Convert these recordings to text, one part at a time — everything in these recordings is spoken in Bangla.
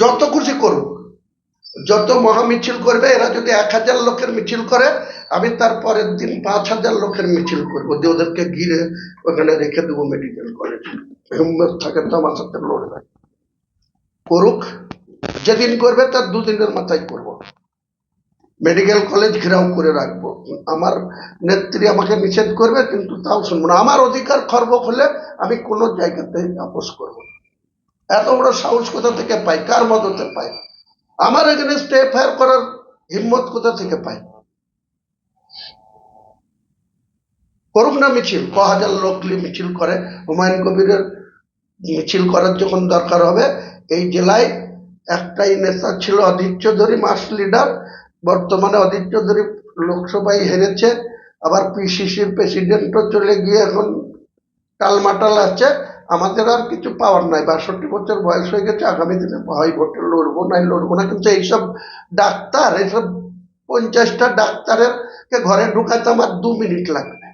যত খুশি করুক। যত মহা মিছিল করবে, এরা যদি এক হাজার লোকের মিছিল করে, আমি তার পরের দিন পাঁচ হাজার লোকের মিছিল করব। যে ওদেরকে ঘিরে ওখানে রেখে দেবো মেডিকেল কলেজ হিম্মত থাকে তো আমার সাথে লড়বে করুক। যেদিন করবে, তার দুদিনের মাথায় করব। মেডিকেল কলেজ ঘেরাও করে রাখব। আমার নেত্রী আমাকে নিষেধ করবে, কিন্তু তাও শুনব না। আমার অধিকার খর্ব হলে আমি কোনো জায়গাতে আপোষ করব না। এত বড় সাহস কোথা থেকে পাই? কার মদতে পাই? আমার এগেনস্টে এফআইআর করার হিম্মত কোথা থেকে পাই? করুক না মিছিল, ক হাজার লোক মিছিল করে। হুমায়ুন কবিরের মিছিল করার যখন দরকার হবে, এই জেলায় একটাই নেতা ছিল অধীর চৌধুরী, মাস লিডার বর্তমানে অধীর চৌধুরী লোকসভায় হেরেছে। আবার পিসিসির প্রেসিডেন্টও চলে গিয়ে এখন টালমাটাল আছে। আমাদের আর কিছু পাওয়ার নাই। বাষট্টি বছর বয়স হয়ে গেছে, আগামী দিনে হয় ভোটে লড়বো নাই, লড়বো না। কিন্তু এইসব ডাক্তার, এইসব পঞ্চাশটা ডাক্তারের কে ঘরে ঢুকাতে আমার দু মিনিট লাগবে।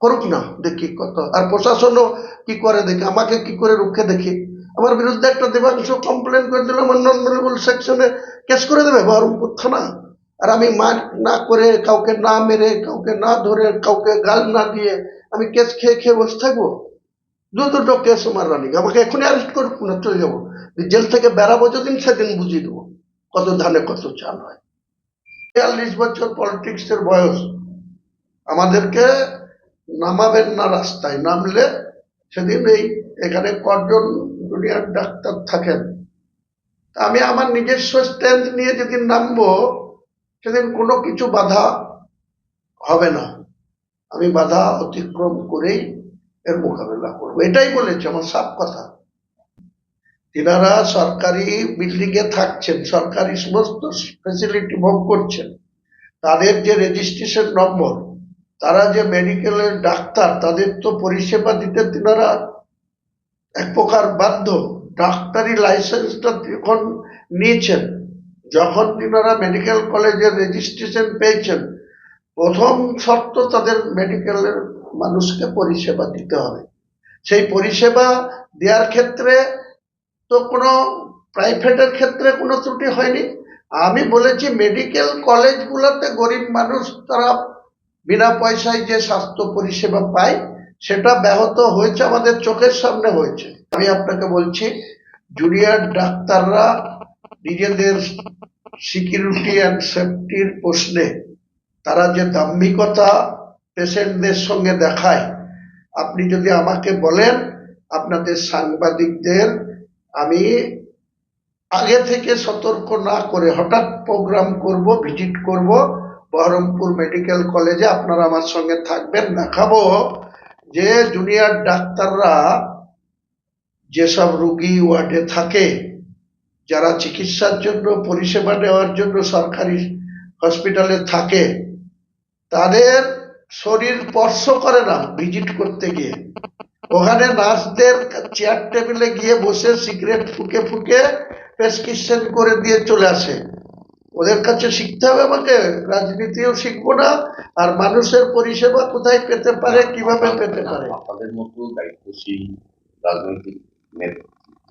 করুক না, দেখি কত। আর প্রশাসনও কি করে দেখি, আমাকে কি করে রুখে দেখি। আমার বিরুদ্ধে একটা দেবাংশ কমপ্লেন করে দিল, আমার নন সেকশনে কেস করে দেবে, বহরমপুর থানা। আর আমি মার না করে কাউকে না মেরে, কাউকে না ধরে, কাউকে গাল না দিয়ে আমি কেস খেয়ে খেয়ে বসে থাকব। দুটো কেস আমার রানিং আমাকে এখনই অ্যারেস্ট করুক, না চলে যাব। জেল থেকে বেরাবো যেদিন, সেদিন বুঝিয়ে দেবো কত ধানে কত চাল হয়। বিয়াল্লিশ বছর পলিটিক্সের বয়স। আমাদেরকে নামাবেন না রাস্তায়, নামলে সেদিন এই, এখানে কজন দুনিয়ার ডাক্তার থাকেন। আমি আমার নিজস্ব স্ট্রেংথ নিয়ে যেদিন নামবো, সেদিন কোনো কিছু বাধা হবে না। আমি বাধা অতিক্রম করেই এর মোকাবেলা করব। এটাই বলেছে, আমার সাফ কথা। তিনারা সরকারি বিল্ডিং এ থাকছেন, সরকারি সমস্ত ফেসিলিটি ভোগ করছেন। তাদের যে রেজিস্ট্রেশন নম্বর তারা যে মেডিকেলের ডাক্তার, তাদের তো পরিষেবা দিতে তিনারা এক প্রকার বাধ্য। ডাক্তারি লাইসেন্সটা যখন নিয়েছেন, যখন তিনারা মেডিকেল কলেজের রেজিস্ট্রেশন পেয়েছেন, প্রথম শর্ত তাদের মেডিকেলের মানুষকে পরিষেবা দিতে হবে। সেই পরিষেবা দেওয়ার ক্ষেত্রে তো কোনো প্রাইভেটের ক্ষেত্রে কোনো ত্রুটি হয়নি। আমি বলেছি মেডিকেল কলেজগুলোতে গরিব মানুষ তারা বিনা পয়সায় যে স্বাস্থ্য পরিষেবা পায়, সেটা ব্যাহত হয়েছে, আমাদের চোখের সামনে হয়েছে। আমি আপনাকে বলছি, জুনিয়র ডাক্তাররা নিজেদের সিকিউরিটি অ্যান্ড সেফটির প্রশ্নে তারা যে দাম্ভিকতা পেশেন্টদের সঙ্গে দেখায়। আপনি যদি আমাকে বলেন, আপনাদের সাংবাদিকদের, আমি আগে থেকে সতর্ক না করে হঠাৎ প্রোগ্রাম করব, ভিজিট করব, বহরমপুর মেডিকেল কলেজে আপনারা আমার সঙ্গে থাকবেন, দেখাবো যে জুনিয়র ডাক্তাররা যেসব রুগী ওয়ার্ডে থাকে, যারা চিকিৎসার জন্য, পরিষেবা নেওয়ার জন্য সরকারি হসপিটালে থাকে, তাদের শরীর স্পর্শ করে না ভিজিট করতে গিয়ে। ওখানে নার্সদের চেয়ার টেবিলে গিয়ে বসে সিগারেট ফুকে ফুকে প্রেসক্রিপশন করে দিয়ে চলে আসে। ওদের কাছে শিখতে হবে আমাকে রাজনীতিও শিখব না আর মানুষের পরিষেবা কোথায় পেতে পারে কীভাবে পেতে পারে? আপনাদের মতো দায়িত্বশীল রাজনৈতিক নেতৃত্ব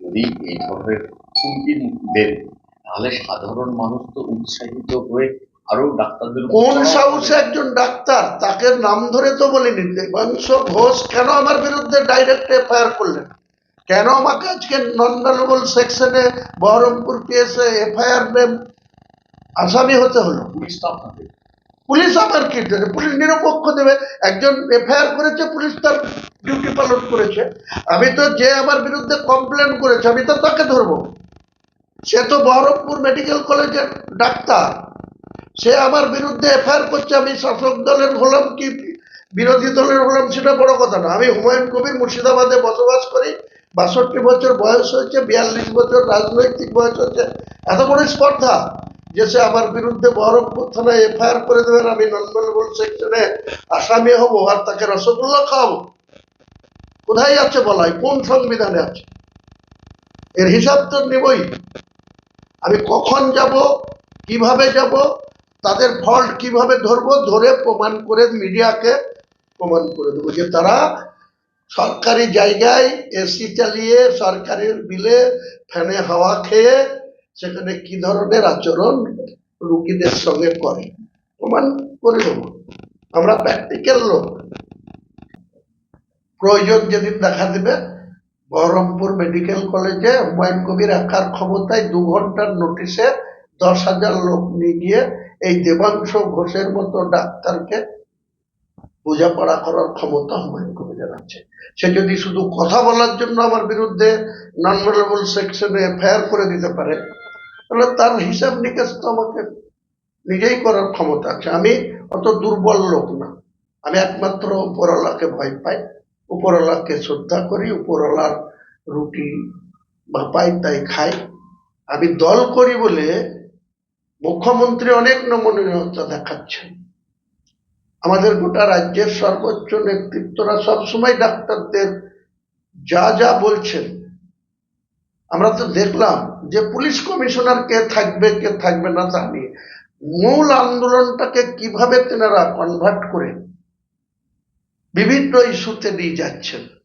যদি এই ধরনের দেন তাহলে সাধারণ মানুষ তো উৎসাহিত হয়ে আরও ডাক্তারদের কোন সাহসে একজন ডাক্তার তাকে নাম ধরে তো বলিনি দেবাংশ ঘোষ কেন আমার বিরুদ্ধে ডাইরেক্ট এফআইআর করলেন? কেন আমাকে আজকে নন ভ্যালুবল সেকশনে বহরমপুর কেসে এফআইআর আসামি হতে হলো? পুলিশ তো আপনাদের পুলিশ আমার কি দেবে? পুলিশ নিরপেক্ষ দেবে। একজন এফআইআর করেছে পুলিশ তার ডিউটি পালন করেছে। আমি তো যে আমার বিরুদ্ধে কমপ্লেন করেছে আমি তো তাকে ধরবো। সে তো বহরমপুর মেডিকেল কলেজের ডাক্তার। সে আমার বিরুদ্ধে এফআইআর করছে, আমি শাসক দলের হলাম কি? বিরোধী দলের হলাম সেটা বড় কথা না। আমি হুমায়ুন কবির মুর্শিদাবাদে বসবাস করি, বাষট্টি বছর বয়স হয়েছে, বিয়াল্লিশ বছর রাজনৈতিক বয়স হচ্ছে এত বড় স্পর্ধা যে সে আমার বিরুদ্ধে বহরমপুর থানায় এফআইআর করে দেবেন, আমি নন্দনবল সেকশনে আসামি হব আর তাকে রসগোল্লা খাওয়াবো। কোথায় আছে বলাই? কোন সংবিধানে আছে? এর হিসাব তো নেবই। আমি কখন যাব? কীভাবে যাব? তাদের ফল্ট কীভাবে ধরবো? ধরে প্রমাণ করে মিডিয়াকে প্রমাণ করে দেবো যে তারা সরকারি জায়গায় এসি চালিয়ে সরকারের বিলে ফ্যানে হাওয়া খেয়ে সেখানে কি ধরনের আচরণ রুগীদের সঙ্গে করে? প্রমাণ করে দেবো। আমরা প্র্যাকটিক্যাল লোক। প্রয়োজন যেদিন দেখা দেবে, বহরমপুর মেডিকেল কলেজে হুমায়ুন কবির একার ক্ষমতায় দু ঘণ্টার নোটিশে দশ হাজার লোক নিয়ে গিয়ে এই দেবাংশ ঘোষের মতো ডাক্তারকে বোঝাপড়া করার ক্ষমতা হুমায়ুন কবিরের আছে। সে যদি শুধু কথা বলার জন্য আমার বিরুদ্ধে নন ভেলেবল সেকশনে এফআইআর করে দিতে পারে, তাহলে তার হিসাব নিকাশ তো আমাকে নিজেই করার ক্ষমতা আছে। আমি অত দুর্বল লোক না। আমি একমাত্র উপরওয়ালাকে ভয় পাই। উপরওয়ালাকে শ্রদ্ধা করি, উপরওয়ালার রুটি বা পাই তাই খাই। আমি দল করি বলে মুখ্যমন্ত্রী অনেক নমনীয়তা দেখাচ্ছেন। আমাদের গোটা রাজ্যের সর্বোচ্চ নেতৃত্বরা সবসময় ডাক্তারদের যা যা বলছেন। আমরা তো দেখলাম যে পুলিশ কমিশনার কে থাকবে কে থাকবে না তা নিয়ে। মূল আন্দোলনটাকে কীভাবে তেনারা কনভার্ট করে বিভিন্ন ইস্যুতে নিয়ে যাচ্ছেন।